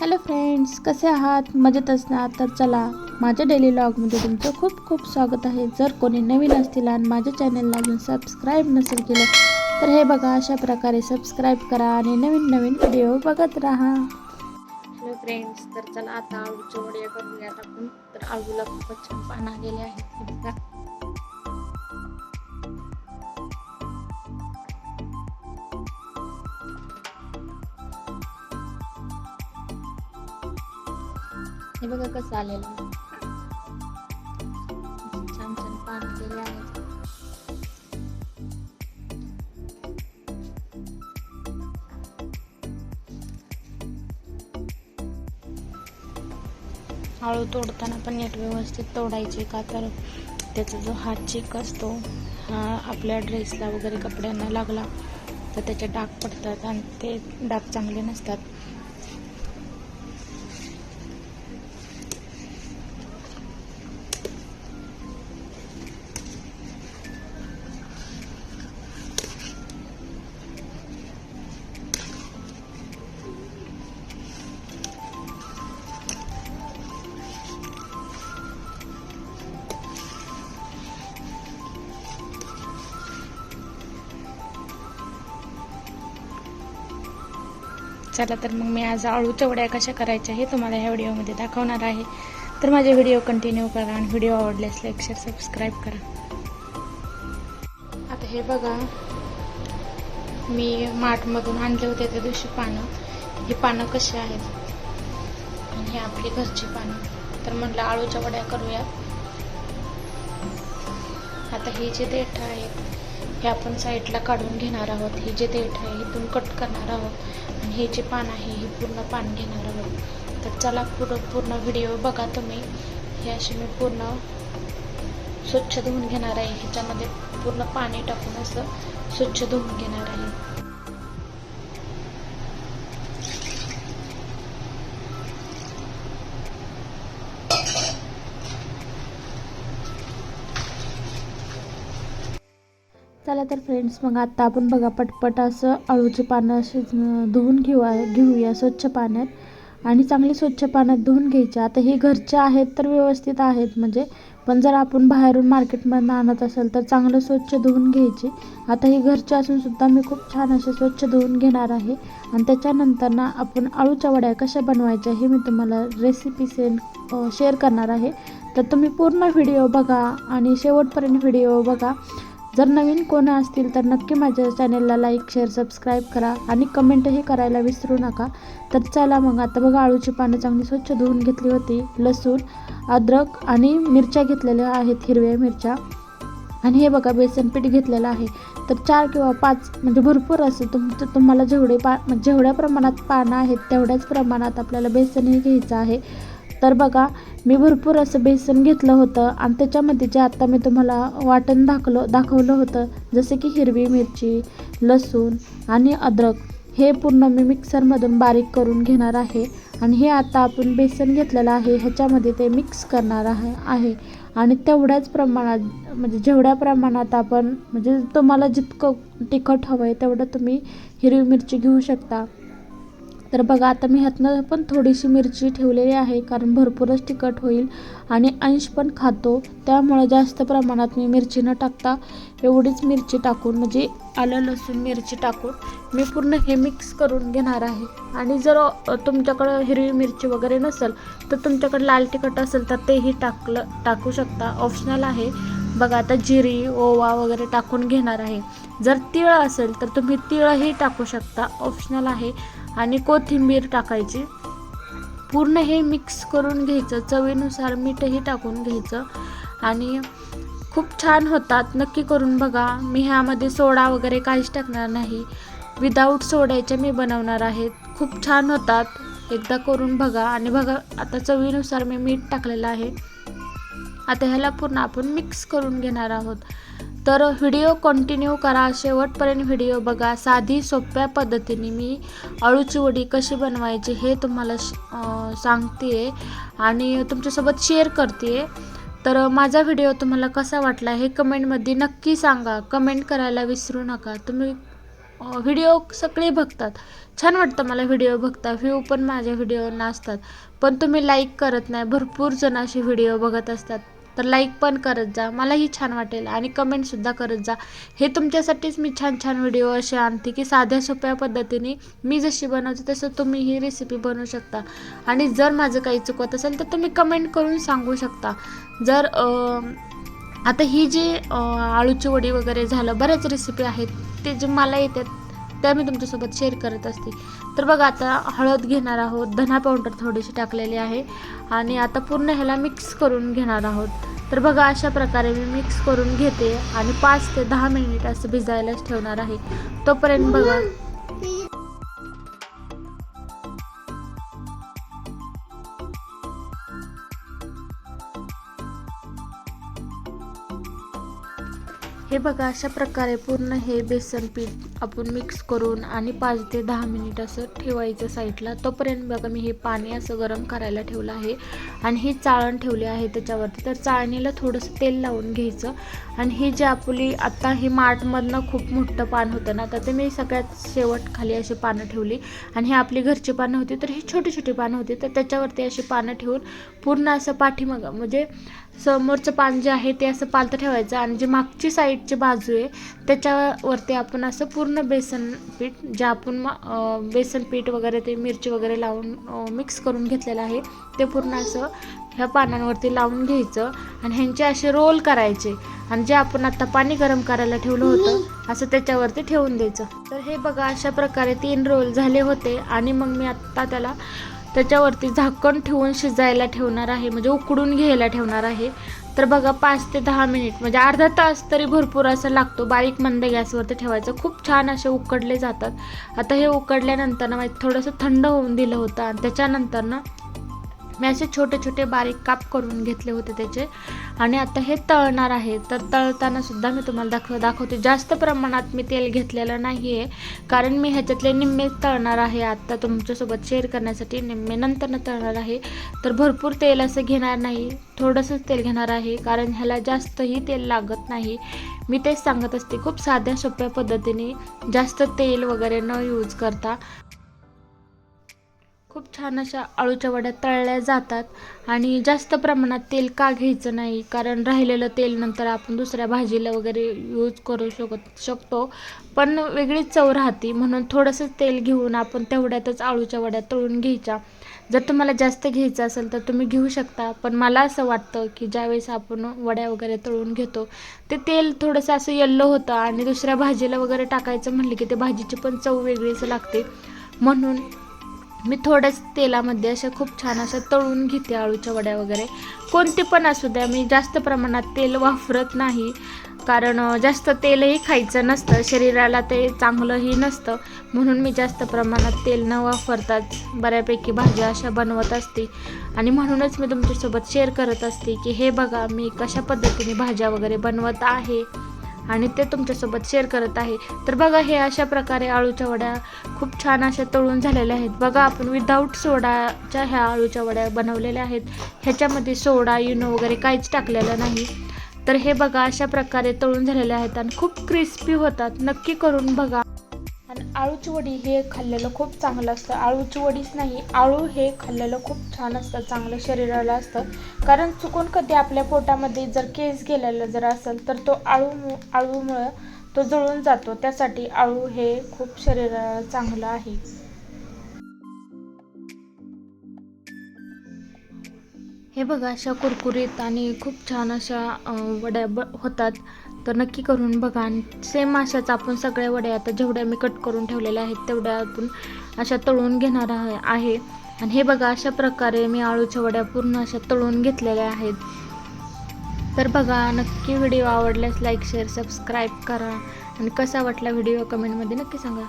Hello friends कसे आहात? मजेत असणार? तर चला माझ्या डेली लॉगमध्ये तुमचं खूप खूप स्वागत आहे. जर कोणी नवीन असतील आणि माझ्या चॅनलला अजून सबस्क्राईब नसेल केलं तर हे बघा अशा प्रकारे सबस्क्राईब करा आणि नवीन नवीन व्हिडिओ बघत राहा. हॅलो फ्रेंड्स तर चला आता आळूच्या वड्या करूया टाकून तर आळूला खूपच छान पाना गेले आहेत. बघा. हे बघा कसं आलेलं छान छान पान केले आहेत हळू तोडताना पण नीट व्यवस्थित तोडायचे का तर त्याचा जो हात चिक असतो हा आपल्या ड्रेसला वगैरे कपड्यांना लागला तर त्याचे डाग पडतात आणि ते डाग चांगले नसतात. चला तर मग मी आज आळू चवड्या कशा करायच्या हे तुम्हाला ह्या व्हिडिओमध्ये दाखवणार आहे. तर माझे व्हिडिओ कंटिन्यू करा आणि व्हिडिओ आवडल्यास लाईक शेअर सबस्क्राईब करा. आता हे बघा मी मार्टमधून आणले होते त्या दिवशी पानं. ही पानं कशी आहेत? आणि ही आपली घरची पानं. तर म्हटलं आळूच्या वड्या करूया आता ही जे देठ आहेत हे आपण साईडला काढून घेणार आहोत. ही जे देठ आहे इथून कट करणार आहोत. हे जे पान आहे हे पूर्ण पान घेणार आहोत. तर चला पूर्ण पूर्ण व्हिडिओ बघा तुम्ही. हे असे मी पूर्ण स्वच्छ धुवून घेणार आहे. ह्याच्यामध्ये पूर्ण पाणी टाकून असं स्वच्छ धुवून घेणार आहे. चला तर फ्रेंड्स मग आता आपण बघा पटपट असं अळूचे पानं असे धुवून घेऊया घेऊया स्वच्छ पाण्यात. आणि चांगली स्वच्छ पाण्यात धुवून घ्यायची. आता हे घरचे आहेत तर व्यवस्थित आहेत म्हणजे. पण जर आपण बाहेरून मार्केटमधून आणत असेल तर चांगलं स्वच्छ धुवून घ्यायची. आता हे घरचे असूनसुद्धा मी खूप छान असे स्वच्छ धुवून घेणार आहे. आणि त्याच्यानंतर ना आपण अळूच्या वड्या कशा बनवायच्या हे मी तुम्हाला रेसिपी सेंड शेअर करणार आहे. तर तुम्ही पूर्ण व्हिडिओ बघा आणि शेवटपर्यंत व्हिडिओ बघा. जर नवीन कोण असतील तर नक्की माझ्या चॅनेलला लाईक शेअर सबस्क्राईब करा आणि कमेंटही करायला विसरू नका. तर चला मग आता बघा आळूची पानं चांगली स्वच्छ धुवून घेतली होती. लसूण अद्रक आणि मिरच्या घेतलेल्या आहेत हिरव्या मिरच्या. आणि हे बघा बेसन पीठ घेतलेलं आहे. तर चार किंवा पाच म्हणजे भरपूर असं तुम तुम्हाला जेवढे पा जेवढ्या प्रमाणात पानं आहेत तेवढ्याच प्रमाणात आपल्याला बेसनही घ्यायचं आहे. तर बघा मी भरपूर असं बेसन घेतलं होतं आणि त्याच्यामध्ये जे आत्ता मी तुम्हाला वाटण दाखलो दाखवलं होतं जसे की हिरवी मिरची लसूण आणि अद्रक हे पूर्ण मी मिक्सरमधून बारीक करून घेणार आहे. आणि हे आता आपण बेसन घेतलेलं आहे ह्याच्यामध्ये ते मिक्स करणार आहे आहे. आणि तेवढ्याच प्रमाणात म्हणजे जेवढ्या प्रमाणात आपण म्हणजे तुम्हाला जितकं तिखट हवं आहे तेवढं तुम्ही हिरवी मिरची घेऊ शकता. तर बघा आता मी ह्यातनं पण थोडीशी मिरची ठेवलेली आहे कारण भरपूरच तिखट होईल आणि अंश पण खातो. त्यामुळे जास्त प्रमाणात मी मिरची न टाकता एवढीच मिरची टाकून म्हणजे आलं लसूण मिरची टाकून मी पूर्ण हे मिक्स करून घेणार आहे. आणि जर तुमच्याकडं हिरवी मिरची वगैरे नसेल तर तुमच्याकडे लाल तिखट असेल तर तेही टाकलं टाकू शकता. ऑप्शनल आहे. बघा आता जिरी ओवा वगैरे टाकून घेणार आहे. जर तिळ असेल तर तुम्ही तिळही टाकू शकता. ऑप्शनल आहे. आणि कोथिंबीर टाकायची. पूर्ण हे मिक्स करून घ्यायचं. चवीनुसार मीठही टाकून घ्यायचं. आणि खूप छान होतात. नक्की करून बघा. मी ह्यामध्ये सोडा वगैरे काहीच टाकणार नाही. विदाऊट सोड्याचे मी बनवणार आहेत खूप छान होतात. एकदा करून बघा. आणि बघा आता चवीनुसार मी मीठ टाकलेलं आहे. आता ह्याला पूर्ण आपण मिक्स करून घेणार आहोत. तर व्हिडिओ कंटिन्यू करा. शेवटपर्यंत व्हिडिओ बघा. साधी सोप्या पद्धतीने मी अळूची वडी कशी बनवायची हे तुम्हाला सांगते आणि तुमच्यासोबत शेअर करते तर माझा व्हिडिओ तुम्हाला कसा वाटला हे कमेंटमध्ये नक्की सांगा. कमेंट करायला विसरू नका. तुम्ही व्हिडिओ सगळे बघतात. छान वाटतं मला व्हिडिओ बघता. व्ह्यू पण माझ्या व्हिडिओ असतात पण तुम्ही लाईक करत नाही. भरपूर जण असे व्हिडिओ बघत असतात. तर लाईक पण करत जा. मलाही छान वाटेल आणि कमेंटसुद्धा करत जा. हे तुमच्यासाठीच मी छान छान व्हिडिओ असे आणते की साध्या सोप्या पद्धतीने मी जशी बनवते तसं तुम्ही ही रेसिपी बनवू शकता. आणि जर माझं काही चुकत असेल तर तुम्ही कमेंट करून सांगू शकता. जर आता ही जी आळूची वडी वगैरे झालं बऱ्याच रेसिपी आहेत. ते जे मला येतात त्या मी तुमच्यासोबत शेअर करत असते. तर बघा आता हळद घेणार आहोत धना पावडर थोडीशी टाकलेली आहे आणि आता पूर्ण ह्याला मिक्स करून घेणार आहोत. तर बघा अशा प्रकारे मी मिक्स करून घेते आणि पाच ते दहा मिनिट असं भिजायलाच ठेवणार आहे. तोपर्यंत बघा. हे बघा अशा प्रकारे पूर्ण हे बेसन पीठ आपण मिक्स करून आणि पाच ते दहा मिनिट असं ठेवायचं साईडला तोपर्यंत बघा मी हे पाणी असं गरम करायला ठेवलं आहे. आणि हे चाळण ठेवले आहे त्याच्यावरती. तर चाळणीला थोडंसं तेल लावून घ्यायचं. आणि हे जे आपली आत्ता हे मार्टमधनं खूप मोठं पान होतं ना तर ते मी सगळ्यात शेवट खाली अशी पानं ठेवली. आणि हे आपली घरची पानं होती तर ही छोटी छोटी पानं होती. तर त्याच्यावरती अशी पानं ठेवून पूर्ण असं पाठीमागं म्हणजे समोरचं पान जे आहे ते असं पालतं ठेवायचं आणि जे मागची साईडची बाजू आहे त्याच्यावरती आपण असं पूर्ण बेसन पीठ जे आपण म- बेसन पीठ वगैरे ते मिरची वगैरे लावून मिक्स करून घेतलेलं आहे ते पूर्ण असं ह्या पानांवरती लावून घ्यायचं आणि ह्यांचे असे रोल करायचे आणि जे आपण आता पाणी गरम करायला ठेवलं होतं असं त्याच्यावरती ठेवून द्यायचं. तर हे बघा अशा प्रकारे तीन रोल झाले होते आणि मग मी आत्ता त्याला त्याच्यावरती झाकण ठेवून शिजायला ठेवणार आहे म्हणजे उकडून घ्यायला ठेवणार आहे. तर बघा पाच ते दहा मिनिट म्हणजे अर्धा तास तरी भरपूर असा लागतो. बारीक मंद गॅसवरती ठेवायचं. खूप छान असे उकडले जातात. आता हे उकडल्यानंतर ना म्हणजे थोडंसं थंड होऊन दिलं होतं. आणि त्याच्यानंतर ना मी असे छोटे छोटे बारीक काप करून घेतले होते त्याचे. आणि आता हे तळणार आहे. तर तळताना सुद्धा मी तुम्हाला दाखव दाखवते. जास्त प्रमाणात मी तेल घेतलेलं नाही आहे कारण मी ह्याच्यातले निम्मे तळणार आहे. आत्ता तुमच्यासोबत शेअर करण्यासाठी निम्मे नंतर तळणार आहे. तर भरपूर तेल असं घेणार नाही. थोडंसंच तेल घेणार आहे. कारण ह्याला जास्तही तेल लागत नाही. मी तेच सांगत असते. खूप साध्या सोप्या पद्धतीने जास्त तेल वगैरे न यूज करता. खूप छान अशा अळूच्या वड्या तळल्या जातात आणि जास्त प्रमाणात तेल का घ्यायचं नाही कारण राहिलेलं तेल नंतर आपण दुसऱ्या भाजीला वगैरे यूज करू शकत शकतो. पण वेगळीच चव राहते म्हणून थोडंसं तेल घेऊन आपण तेवढ्यातच आळूच्या वड्या तळून घ्यायच्या. जर तुम्हाला जास्त घ्यायचं असेल तर तुम्ही घेऊ शकता पण मला असं वाटतं की ज्यावेळेस आपण वड्या वगैरे तळून घेतो ते तेल थोडंसं असं येल्लो होतं आणि दुसऱ्या भाजीला वगैरे टाकायचं म्हणलं की ते भाजीची पण चव वेगळीच लागते. म्हणून मी थोड्याच तेलामध्ये अशा खूप छान असं तळून घेते आळूच्या वड्या वगैरे. कोणते पण असू द्या मी जास्त प्रमाणात तेल वापरत नाही. कारण जास्त तेलही खायचं नसतं शरीराला ते चांगलंही नसतं. म्हणून मी जास्त प्रमाणात तेल न वापरताच बऱ्यापैकी भाज्या अशा बनवत असते. आणि म्हणूनच मी तुमच्यासोबत शेअर करत असते की हे बघा मी कशा पद्धतीने भाज्या वगैरे बनवत आहे? आणि ते तुमच्यासोबत शेअर करत आहे. तर बघा हे अशा प्रकारे आळूच्या वड्या खूप छान अशा तळून झालेल्या आहेत. बघा आपण विदाऊट सोडाच्या ह्या आळूच्या वड्या बनवलेल्या आहेत. ह्याच्यामध्ये सोडा युनो वगैरे काहीच टाकलेलं नाही. तर हे बघा अशा प्रकारे तळून झालेले आहेत आणि खूप क्रिस्पी होतात. नक्की करून बघा. आळूची वडी हे खाल्लेलं खूप चांगलं असतं. आळूची वडीच नाही आळू हे खाल्लेलं खूप छान असतं चांगलं शरीराला असतं. कारण चुकून कधी आपल्या पोटामध्ये जर केस गेलेलं जर असेल तर तो आळू आळूमुळं तो जळून जातो. त्यासाठी आळू हे खूप शरीराला चांगलं आहे. हे बघा अशा कुरकुरीत आणि खूप छान अशा वड्या ब होतात. तर नक्की करून बघा. आणि सेम अशाच आपण सगळ्या वड्या आता जेवढ्या मी कट करून ठेवलेल्या आहेत तेवढ्या आपण अशा तळून घेणार आहे आहे. आणि हे बघा अशा प्रकारे मी आळूच्या वड्या पूर्ण अशा तळून घेतलेल्या आहेत. तर बघा नक्की व्हिडिओ आवडल्यास लाईक शेअर सबस्क्राईब करा. आणि कसा वाटला व्हिडिओ कमेंटमध्ये नक्की सांगा.